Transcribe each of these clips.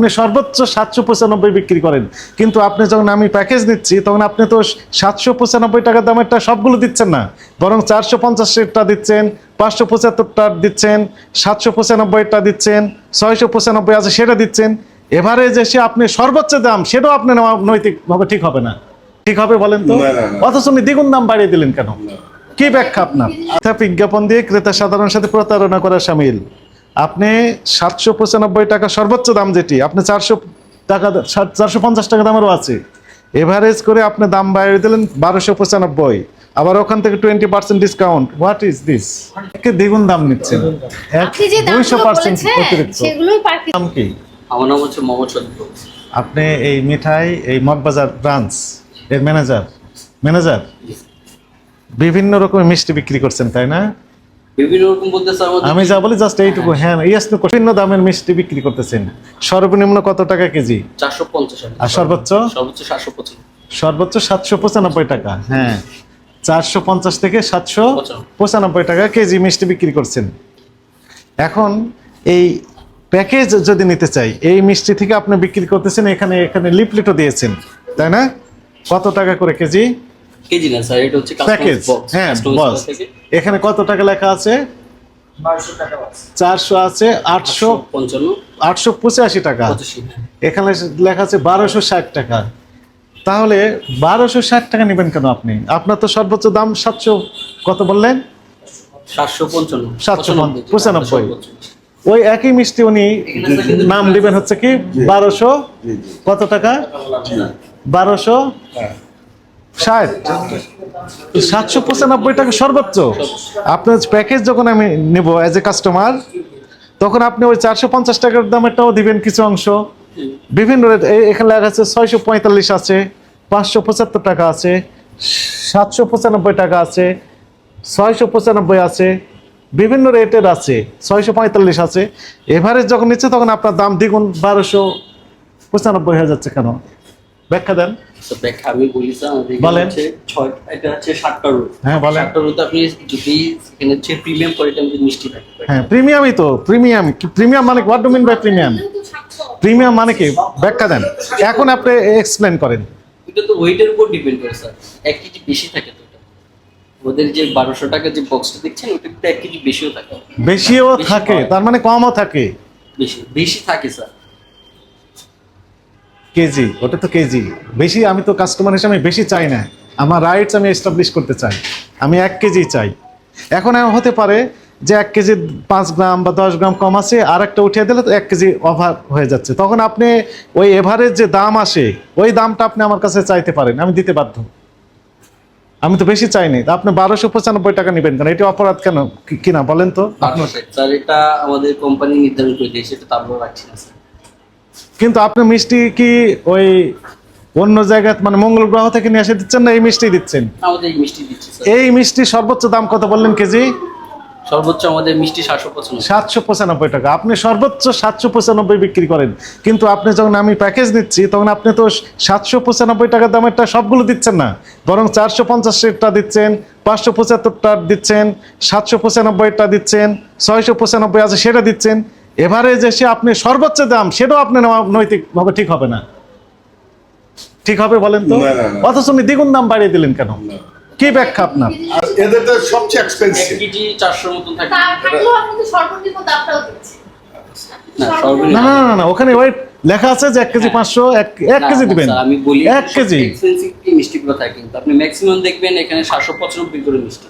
আপনি সর্বোচ্চ সাতশো পঁচানব্বই বিক্রি করেন। কিন্তু আপনি যখন আমি প্যাকেজ নিচ্ছি তখন আপনি তো সাতশো পঁচানব্বই টাকা দামেরটা সবগুলো দিচ্ছেন না। বরং চারশো পঞ্চাশেরটা দিচ্ছেন পাঁচশো পঁচাত্তরটা দিচ্ছেন সাতশো পঁচানব্বইটা দিচ্ছেন ছয়শো পঁচানব্বই আছে সেটা দিচ্ছেন। এভারেজ এসে আপনি সর্বোচ্চ দাম সেটাও আপনি নৈতিকভাবে ঠিক হবে না। ঠিক হবে বলেন তো। অথচ উনি দ্বিগুণ দাম বাড়িয়ে দিলেন কেন? কি ব্যাখ্যা আপনার? অর্থাৎ বিজ্ঞাপন দিয়ে ক্রেতা সাধারণ সাথে প্রতারণা করা সামিল। আপনি সাতশো পঁচানব্বই টাকা সর্বোচ্চ দাম যেটি আপনি চারশো টাকা চারশো পঞ্চাশ টাকা দামেরও আছে। এভারেজ করে আপনি দাম বাড়িয়ে দিলেন বারোশো পঁচানব্বই। আবার ওখান থেকে twenty percent discount what is this দ্বিগুণ দাম নিচ্ছেন। এক দুইশো পার্সেন্ট অতিরিক্ত। দাম কি? আমার নাম হচ্ছে মোহাম্মদ আপনি এই মিঠাই এই মগবাজার ব্রাঞ্চ এর ম্যানেজার ম্যানেজার বিভিন্ন রকমের মিষ্টি বিক্রি করছেন তাই না? বিভিন্ন রকম বলতে আমি যা বলি জাস্ট এইটুকু। হ্যাঁ। ইয়াস নো বিভিন্ন দামের মিষ্টি বিক্রি করতেছেন। সর্বনিম্ন কত টাকা কেজি? চারশো পঞ্চাশ আর সর্বোচ্চ? সর্বোচ্চ সাতশো পঁচানব্বই। সর্বোচ্চ সাতশো পঁচানব্বই টাকা হ্যাঁ। চারশো পঞ্চাশ থেকে সাতশো। পঁচানব্বই টাকা কেজি মিষ্টি বিক্রি করছেন। এখন এই প্যাকেজ যদি নিতে চাই এই মিষ্টি থেকে আপনি বিক্রি করতেছেন এখানে এখানে লিপলেটও দিয়েছেন তাই না? কত টাকা করে কেজি? কেজি না স্যার এটা হচ্ছে প্যাকেজ হ্যাঁ বস এখানে কত টাকা লেখা আছে? চারশো আছে আটশো পঞ্চান্ন। আটশো পঁচাশি টাকা। এখানে লেখা আছে বারোশো ষাট টাকা। তাহলে বারোশো ষাট টাকা নেবেন কেন আপনি? আপনার তো সর্বোচ্চ দাম সাতশো কত বললেন? সাতশো পঞ্চান্ন সাতশো পঁচানব্বই। পঁচানব্বই। ওই একই মিষ্টি উনি নাম দিবেন হচ্ছে কি? বারোশো? কত টাকা? বারোশো? ষাট। সাতশো পঁচানব্বই টাকা সর্বোচ্চ। আপনার প্যাকেজ যখন আমি নেব অ্যাজ এ কাস্টমার তখন আপনি ওই চারশো পঞ্চাশ টাকার দামেরটাও দিবেন কিছু অংশ। বিভিন্ন এখানে লেখা আছে ছয়শো পঁয়তাল্লিশ আছে, পাঁচশো পঁচাত্তর টাকা আছে, সাতশো পঁচানব্বই টাকা আছে, ছয়শো পঁচানব্বই আছে, বিভিন্ন রেটের আছে, ছয়শো পঁয়তাল্লিশ আছে। এভারেজ যখন নিচ্ছে তখন আপনার দাম দ্বিগুণ বারোশো পঁচানব্বই হয়ে যাচ্ছে কেন? ব্যাখ্যা দেন। ব্যাখ্যা আমি বলি স্যার বলেন। ছয় এটা হচ্ছে সাতটা রুট হ্যাঁ, বলেন। সাতটা রুট আপনি যদি এখানে হচ্ছে প্রিমিয়াম কোয়ালিটি আমাদের মিষ্টি থাকে হ্যাঁ প্রিমিয়ামই তো প্রিমিয়াম প্রিমিয়াম মানে what do mean by premium premium মানে কি? ব্যাখ্যা দেন। এখন আপনি এক্সপ্লেন করেন। এটা তো ওয়েটের উপর ডিপেন্ড করে স্যার এক কেজি বেশি থাকে তো ওদের যে বারোশো টাকা যে বক্সটা দেখছেন ওটা এক কেজি বেশিও থাকে। বেশিও থাকে তার মানে কমও থাকে। বেশি বেশি থাকে স্যার কেজি, ওটা তো কেজি। বেশি আমি তো কাস্টমার হিসেবে বেশি চাই না। আমার রাইটস আমি এস্টাবলিশ করতে চাই। আমি এক কেজি চাই। এখন হতে পারে যে এক কেজি পাঁচ গ্রাম বা দশ গ্রাম কম আছে আর একটা উঠিয়ে দিলে তো এক কেজি অভাব হয়ে যাচ্ছে। তখন আপনি ওই এভারেজ যে দাম আসে, ওই দামটা আপনি আমার কাছে চাইতে পারেন। আমি দিতে বাধ্য। আমি তো বেশি চাইনি আপনি বারোশো পঁচানব্বই টাকা নেবেন কেন? এটা অপরাধ কেন? কিনা বলেন তো। আপনার আমাদের কোম্পানি নির্ধারণ করে কিন্তু আপনি মিষ্টি কি ওই অন্য জায়গায় মানে মঙ্গল গ্রহ থেকে নিয়ে এসে দিচ্ছেন না এই মিষ্টি দিচ্ছেন? এই মিষ্টি দিচ্ছি সর্বোচ্চ দাম কত বললেন কেজি? সর্বোচ্চ আমাদের মিষ্টি সাতশো পঁচানব্বই। টাকা। আপনি সর্বোচ্চ সাতশো পঁচানব্বই বিক্রি করেন। কিন্তু আপনি যখন আমি প্যাকেজ নিচ্ছি তখন আপনি তো সাতশো পঁচানব্বই টাকার দামেরটা সবগুলো দিচ্ছেন না। বরং চারশো পঞ্চাশটা দিচ্ছেন পাঁচশো পঁচাত্তরটা দিচ্ছেন সাতশো পঁচানব্বইটা দিচ্ছেন ছয়শো পঁচানব্বই আছে সেটা দিচ্ছেন। এভারেজ এসে আপনি সর্বোচ্চ দাম সেটাও আপনি নেওয়া নৈতিকভাবে ঠিক হবে না। ঠিক হবে বলেন তো? না, না, না। অথচ উনি দ্বিগুণ দাম বাড়িয়ে দিলেন কেন? কি ব্যাখ্যা আপনার? এদের তো সবচেয়ে এক্সপেন্সিভ কেজি চারশোর মতন থাকে। সর্বনিম্ন দামটাও দিচ্ছেন। না না না না, ওখানে ওই লেখা আছে যে এক কেজি পাঁচশো এক এক না, কেজি না, দিবেন। আমি বলি এক কেজি। এক্সপেন্সিভ কি মিষ্টিগুলো থাকে কিন্তু। আপনি ম্যাক্সিমাম দেখবেন এখানে সাতশো পঁচানব্বই করে মিষ্টি।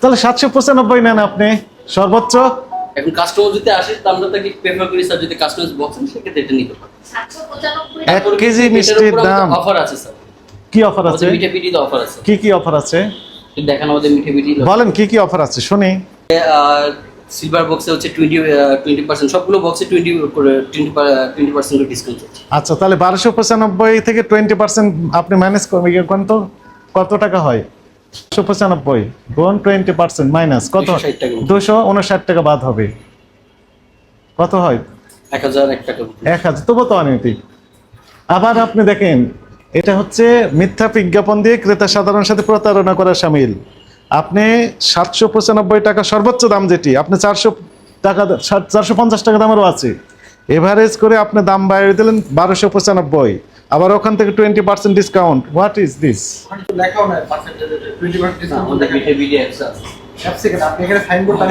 তাহলে সাতশো পঁচানব্বই নেন আপনি সর্বোচ্চ। এখন কাস্টমার যদি আসে তো আমরা তাকে প্রেফার করি স্যার যদি কাস্টমার বক্স সেক্ষেত্রে এটা নিতে পারে এক কেজি মিষ্টির দাম। অফার আছে স্যার কি অফার আছে? মিঠে পিটিতে অফার আছে। কি কি অফার আছে? দেখান আমাদের মিঠে পিটি বলেন কি কি অফার আছে? শুনি। সিলভার বক্সে হচ্ছে টোয়েন্টি টোয়েন্টি পার্সেন্ট সবগুলো বক্সে টোয়েন্টি করে টোয়েন্টি টোয়েন্টি পার্সেন্ট ডিসকাউন্ট আচ্ছা তাহলে বারোশো পঁচানব্বই থেকে টোয়েন্টি পার্সেন্ট আপনি ম্যানেজ করবেন ইয়ে কত কত টাকা হয়? দুশো পঁচানব্বই গুণ টোয়েন্টি পার্সেন্ট মাইনাস কত? 260 টাকা। দুশো উনষাট টাকা বাদ হবে। কত হয়? এক হাজার এক এক হাজার তবু তো অনৈতিক। আবার আপনি দেখেন এটা হচ্ছে মিথ্যা বিজ্ঞাপন দিয়ে ক্রেতা সাধারণ সাথে প্রতারণা করা সামিল। আপনি সাতশো পঁচানব্বই টাকা সর্বোচ্চ দাম যেটি আপনি চারশো টাকা চারশো পঞ্চাশ টাকা দামেরও আছে। এভারেজ করে আপনি দাম বাড়িয়ে দিলেন বারোশো পঁচানব্বই। আবার ওখান থেকে twenty percent discount what is this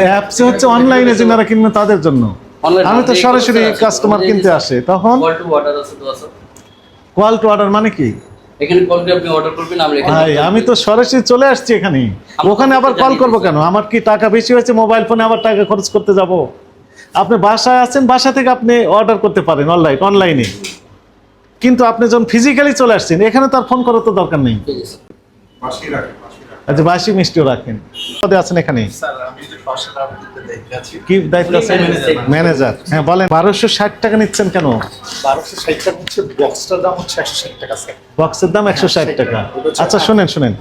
apps হচ্ছে অনলাইনে যারা কিনবে তাদের জন্য। আমি তো সরাসরি কাস্টমার কিনতে আসে। তখন? কল টু অর্ডার মানে কি? এখানে কল করে আপনি অর্ডার করবেন আমরা এখানে আমি তো সরাসরি চলে আসছি এখানে। ওখানে আবার কল করব কেন? আমার কি টাকা বেশি হয়েছে? মোবাইল ফোনে আবার টাকা খরচ করতে যাব? আপনি বাসায় আছেন বাসা থেকে আপনি অর্ডার করতে পারেন অনলাইন অনলাইনে কিন্তু আপনি যখন ফিজিক্যালি চলে আসছেন এখানে তার ফোন করার তো দরকার নেই। আচ্ছা বাসি মিষ্টিও রাখেন। আছেন এখানে কি দায়িত্ব আছে? ম্যানেজার হ্যাঁ বলেন বারোশো ষাট টাকা নিচ্ছেন কেন? বারোশো ষাট টাকা হচ্ছে বক্সটার দাম হচ্ছে একশো ষাট টাকা বক্সের দাম একশো ষাট টাকা। আচ্ছা শুনেন শুনেন।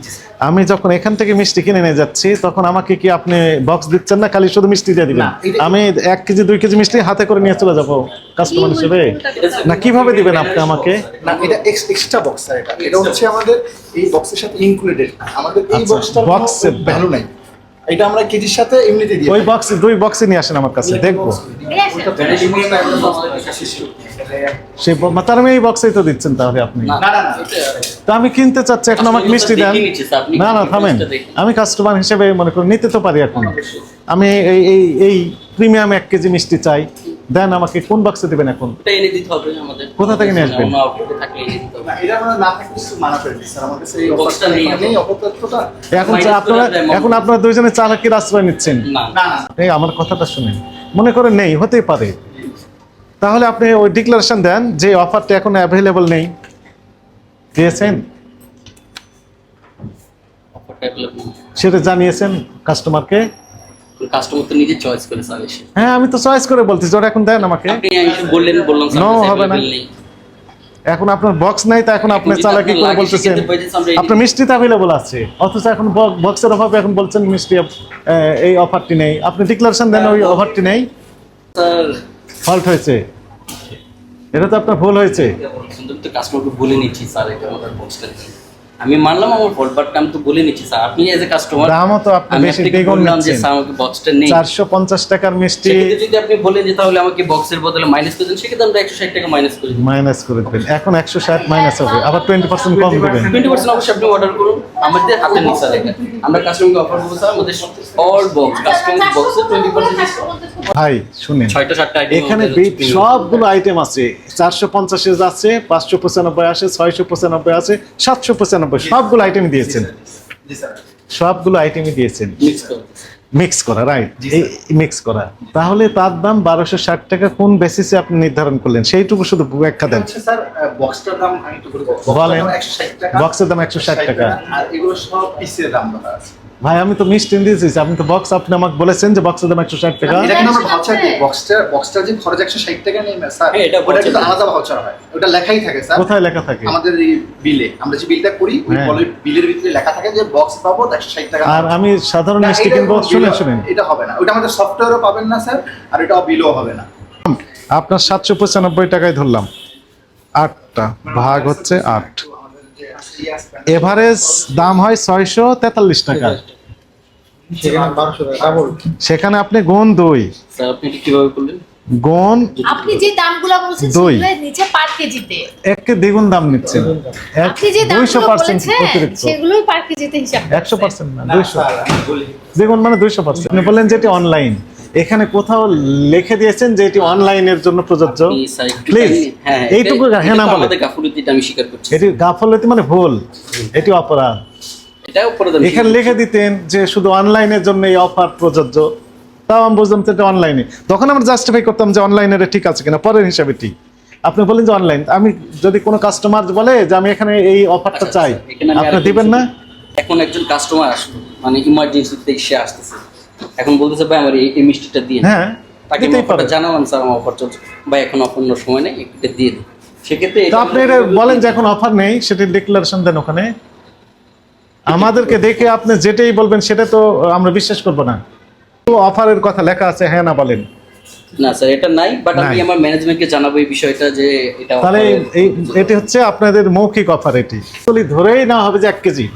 আমি যখন এখান থেকে মিষ্টি কিনে নিয়ে যাচ্ছি তখন আমাকে কি আপনি বক্স দিচ্ছেন না খালি শুধু মিষ্টি দিয়ে দিবেন? আমি এক কেজি দুই কেজি মিষ্টি হাতে করে নিয়ে চলে যাব কাস্টমার হিসেবে? না কীভাবে দিবেন আপনি আমাকে? না এটা এক্সট্রা বক্স এটা। এটা হচ্ছে আমাদের এই বক্সের সাথে ইনক্লুডেড আমাদের এই আচ্ছা, বক্সটার ভ্যালু নাই। এটা আমরা কেজির সাথে এমনিতে দিই ওই বক্স দুই বক্সে নিয়ে আসেন আমার কাছে দেখব। সেই তার আমি এই বক্সেই তো দিচ্ছেন তাহলে আপনি। তো আমি কিনতে চাচ্ছি এখন আমাকে মিষ্টি দেন। না না থামেন। আমি কাস্টমার হিসেবে মনে করি নিতে তো পারি এখন। আমি এই এই এই প্রিমিয়াম এক কেজি মিষ্টি চাই। দেন আমাকে কোন বক্সে দিবেন এখন? ওটা এনে দিতে হবে আমাদের। কোথা থেকে নিয়ে আসবেন? মানা এখন। আপনারা এখন আপনারা দুইজনে চালাকির আশ্রয় নিচ্ছেন? না। না না। এই আমার কথাটা শুনেন। মনে করে নেই হতেই পারে। তাহলে আপনি ওই ডিক্লারেশন দেন যে অফারটা এখন অ্যাভেলেবল নেই। দিয়েছেন। সেটা জানিয়েছেন কাস্টমারকে কাস্টমার তো নিজে চয়েস করে এসে। হ্যাঁ আমি তো চয়েস করে বলতেছি ওটা এখন দেন আমাকে। আপনি এসে বললেন বললাম স্যার হবে না। এখন আপনার বক্স নাই তা এখন আপনি চালাকি করে বলতেছেন। আপনার মিষ্টি তো অ্যাভেলেবল আছে। অথচ এখন বক্সের অভাবে এখন বলছেন মিষ্টি এই অফারটি নেই। আপনি ডিক্লারেশন দেন ওই অফারটি নেই? স্যার। ফল্ট হয়েছে। এটা তো আপনার ভুল হয়েছে। কাস্টমারকে নিচ্ছি স্যার এটা আমাদের বক্সটা। আমি মানলাম আমার ফল্ট বাট আমি তো বলে নিচ্ছি স্যার আপনি এজ এ কাস্টমার দামও তো আপনি বেশি দ্বিগুণ যে নিচ্ছেন। স্যার আমাকে বক্সটা নেই। চারশো পঞ্চাশ টাকার মিষ্টি। যদি আপনি বলেন যে তাহলে আমাকে বক্সের বদলে মাইনাস করে দেন সেক্ষেত্রে আমরা একশো ষাট টাকা মাইনাস করে দিই মাইনাস করে দেন এখন একশো ষাট মাইনাস হবে। আবার টোয়েন্টি পার্সেন্ট কম দিবেন। 20% অবশ্যই আপনি অর্ডার করুন। আমাদের হাতে নিচা এটা আমরা কাস্টমারকে অফার করব স্যার আমাদের অল বক্স কাস্টমার বক্সে টোয়েন্টি পার্সেন্ট ভাই শুনেন ছয়টা সাতটা আইটেম এখানে সবগুলো আইটেম আছে। চারশো পঞ্চাশে আছে পাঁচশো পঁচানব্বই আছে ছয়শো পঁচানব্বই আছে সাতশো পঁচানব্বই সবগুলো আইটেম দিয়েছেন। জি স্যার সবগুলো আইটেমই দিয়েছেন। মিক্স করা রাইট এই মিক্স করা। তাহলে তার দাম বারোশো ষাট টাকা কোন বেসিসে আপনি নির্ধারণ করলেন? সেইটুকু শুধু ব্যাখ্যা দেন। বক্সটার দাম বলেন। বক্সের দাম একশো ষাট টাকা। আর এগুলো সব পিসের দাম আছে। ভাই আমি তো মিষ্টি দিয়েছি আপনি তো বক্স আপনি আমাকে বলেছেন যে বক্সের দাম একশো ষাট টাকা। এটা কিন্তু আমরা ভাউচার দিই বক্সটা বক্সটা যে খরচ একশো ষাট টাকা নেই স্যার হ্যাঁ, এটা ওটা কিন্তু আলাদা ভাউচার হয়। ওটা লেখাই থাকে স্যার। কোথায় লেখা থাকে? আমাদের এই বিলে আমরা যে বিলটা করি ওই হ্যাঁ। বলে- বিলের ভিতরে লেখা থাকে যে বক্স পাবো একশো ষাট টাকা। আর আমি সাধারণ মিষ্টি কিনবো কোনো শুনেন শুনেন। এটা হবে না। ওটা আমাদের সফটওয়্যারও পাবেন না স্যার আর এটা বিলও হবে না। আপনার সাতশো পঁচানব্বই টাকায় ধরলাম। আটটা। ভাগ হচ্ছে আট। এভারেজ দাম হয় ছয়শো তেতাল্লিশ টাকা। সেখানে আপনি গুণ দুই। স্যার আপনি কীভাবে করলেন? গুণ আপনি যে দামগুলো বলছেন। সেগুলো নিচে পার কেজিতে। একে দ্বিগুণ দাম নিচ্ছেন। আপনি যে দামগুলো বলেছেন সেগুলোই পার কেজিতে হিসাব একশো পার্সেন্ট না দুইশো। দ্বিগুণ মানে দুইশো পার্সেন্ট। আপনি বললেন যে এটি অনলাইন এখানে কোথাও লিখে দিয়েছেন যে এটি অনলাইনের জন্য প্রযোজ্য? প্লিজ হ্যাঁ এইটুকু হ্যাঁ না বলে। আমি স্বীকার করছি এটি গাফলতি মানে ভুল। এটি অপরাধ। এখানে লিখে দিতেন যে শুধু অনলাইনের জন্য এই অফার প্রযোজ্য। তাও আমি বুঝলাম তো এটা অনলাইনে। তখন আমরা জাস্টিফাই করতাম যে অনলাইনের ঠিক আছে কিনা পরের হিসাবে ঠিক। আপনি বলেন যে অনলাইন। আমি যদি কোনো কাস্টমার বলে যে আমি এখানে এই অফারটা আচ্ছা, চাই আচ্ছা, আপনি দিবেন না? এখন একজন কাস্টমার আসলো মানে ইমার্জেন্সিতে সে আসতেছে। এখন বলতেছে ভাই আমার এই মিষ্টিটা দিয়ে দিন। হ্যাঁ তাকে জানালাম স্যার আমার অফার চলছে। বা এখন অপন্য সময় নেই এটা দিয়ে দিন। সেক্ষেত্রে তো আপনি বলেন যে এখন অফার নেই সেটা ডিক্লারেশন দেন ওখানে। আমাদেরকে দেখে আপনি যেটাই বলবেন সেটা তো আমরা বিশ্বাস করব না। অফারের কথা লেখা আছে হ্যাঁ না বলেন। না স্যার এটা নাই বাট আমি আমার ম্যানেজমেন্টকে জানাব এই বিষয়টা যে এটা তাহলে offer- এই এটি হচ্ছে আপনাদের মৌখিক অফার এটি। ধরেই না হবে যে এক কেজি।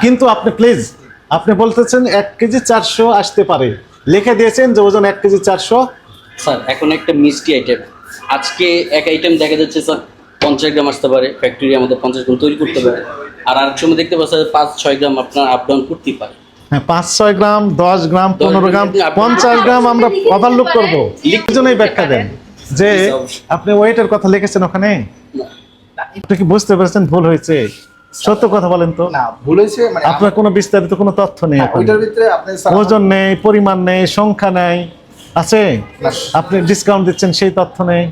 কিন্তু আপনি প্লিজ আপনি বলতেছেন এক কেজি চারশো আসতে পারে। লিখে দিয়েছেন যে ওজন এক কেজি চারশো। স্যার এখন একটা মিষ্টি আইটেম আজকে এক আইটেম দেখা যাচ্ছে স্যার পঞ্চাশ গ্রাম আসতে পারে ফ্যাক্টরি আমাদের পঞ্চাশ গ্রাম তৈরি করতে পারে। আর আরেক সময় দেখতে পাচ্ছেন পাঁচ ছয় গ্রাম আপনার আপ ডাউন করতেই পারে। হ্যাঁ পাঁচ ছয় গ্রাম দশ গ্রাম পনেরো গ্রাম পঞ্চাশ গ্রাম আমরা ওভারলুক করব। জন্যই ব্যাখ্যা দেন। যে আপনি ওয়েটের কথা লিখেছেন ওখানে? আপনি কি বুঝতে পেরেছেন? ভুল হয়েছে। সত্য কথা বলেন তো। না ভুল হয়েছে মানে আপনার কোনো বিস্তারিত কোনো তথ্য নেই ওইটার ভিতরে আপনি ওজন নেই পরিমাণ নেই সংখ্যা নেই। আছে? আপনি ডিসকাউন্ট দিচ্ছেন সেই তথ্য নেই।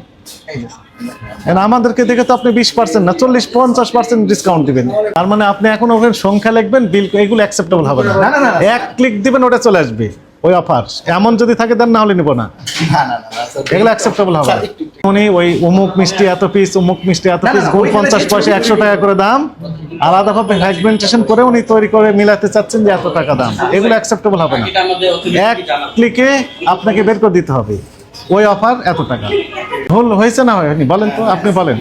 আমাদেরকে দেখে তো আপনি বিশ পার্সেন্ট না চল্লিশ পঞ্চাশ পার্সেন্ট ডিসকাউন্ট দিবেন। তার মানে আপনি এখন ওখানে সংখ্যা লিখবেন বিল এগুলো অ্যাকসেপ্টেবল হবে না। এক ক্লিক দিবেন ওটা চলে আসবে ওই অফার এমন যদি থাকে দেন না হলে নিব না। এগুলো অ্যাকসেপ্টেবল হবে উনি ওই অমুক মিষ্টি এত পিস অমুক মিষ্টি এত পিস গুড় পঞ্চাশ পয়সা একশো টাকা করে দাম। আলাদাভাবে ফ্র্যাগমেন্টেশন করে উনি তৈরি করে মিলাতে চাচ্ছেন যে এত টাকা দাম। এগুলো অ্যাকসেপ্টেবল হবে না। এক ক্লিকে আপনাকে বের করে দিতে হবে। ওই অফার এত টাকা। ভুল হয়েছে না হয়নি? বলেন তো আপনি বলেন।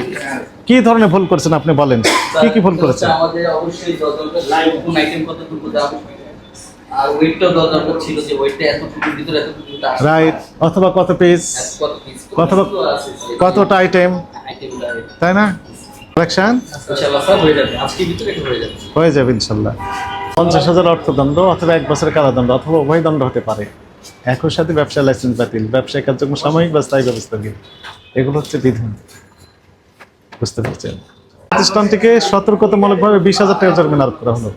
কি ধরনের ভুল করেছেন আপনি বলেন? কি কি ভুল করেছেন? আমাদের অবশ্যই দরকার লাইভ কোন আইটেম কতটুকু আর ওয়েটটাও দরকার ছিল যে ওয়েটটা এতটুকুর ভিতরে এতটুকু রাইট অথবা কত পিস কত কতটা আইটেম তাই না? কালেকশন হয়ে যাবে। হয়ে হয়ে ইনশাল্লাহ পঞ্চাশ হাজার অর্থদণ্ড অথবা এক বছরের কারাদণ্ড অথবা উভয় দণ্ড হতে পারে। একই সাথে ব্যবসা লাইসেন্স বাতিল। ব্যবসায়িক কার্যক্রম সাময়িক বা স্থায়ী ব্যবস্থা এগুলো হচ্ছে বিধান। বুঝতে পারছেন? প্রতিষ্ঠানটিকে সতর্কতামূলকভাবে বিশ হাজার টাকা জরিমানা করা হলো।